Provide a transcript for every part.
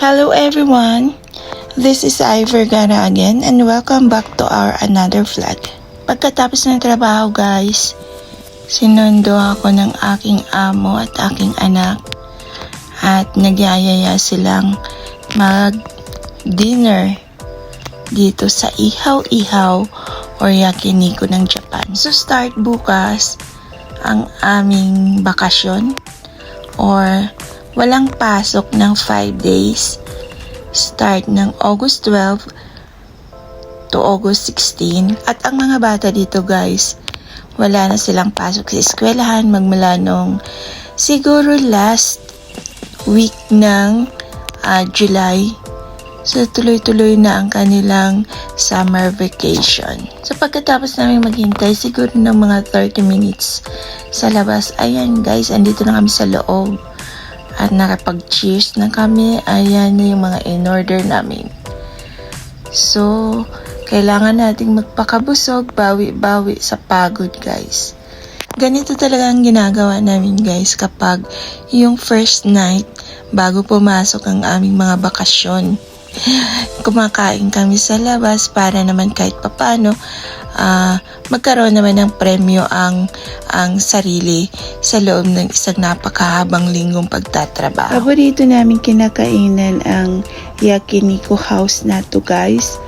Hello everyone! This is Ivor Gara again and welcome back to our another vlog. Pagkatapos ng trabaho guys, sinundo ako ng aking amo at aking anak at nagyayaya silang mag-dinner dito sa Ihaw-Ihaw or Yakiniku ng Japan. So start bukas ang aming bakasyon or walang pasok ng 5 days start ng August 12 to August 16 at ang mga bata dito guys wala na silang pasok sa eskwelahan magmula nung siguro last week ng ah, July so tuloy-tuloy na ang kanilang summer vacation. So pagkatapos namin maghintay siguro ng mga 30 minutes sa labas, ayan guys, andito na kami sa loob. At nakapag-cheers na kami, ayan na yung mga in-order namin. So, kailangan nating magpakabusog, bawi-bawi sa pagod guys. Ganito talaga ang ginagawa namin guys kapag yung first night bago pumasok ang aming mga bakasyon kumakain kami sa labas para naman kahit papano ah, magkaroon naman ng premyo ang ang sarili sa loob ng isang napakahabang linggong pagtatrabaho. Paborito namin kinakainan ang yakiniku house na to guys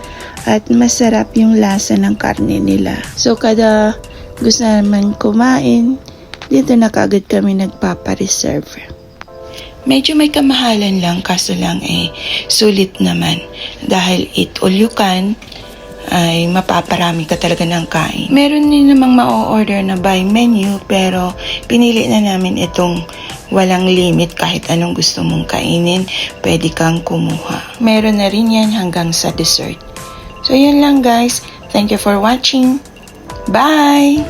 at masarap yung lasa ng karne nila. So kada gusto naman kumain, dito na kagad kami nagpapareserve. Medyo may kamahalan lang kaso lang eh sulit naman dahil eat all you can ay mapaparami ka talaga ng kain. Meron din namang ma-order na by menu pero pinili na namin itong walang limit kahit anong gusto mong kainin, pwede kang kumuha. Meron na rin yan hanggang sa dessert. So yun lang guys. Thank you for watching. Bye!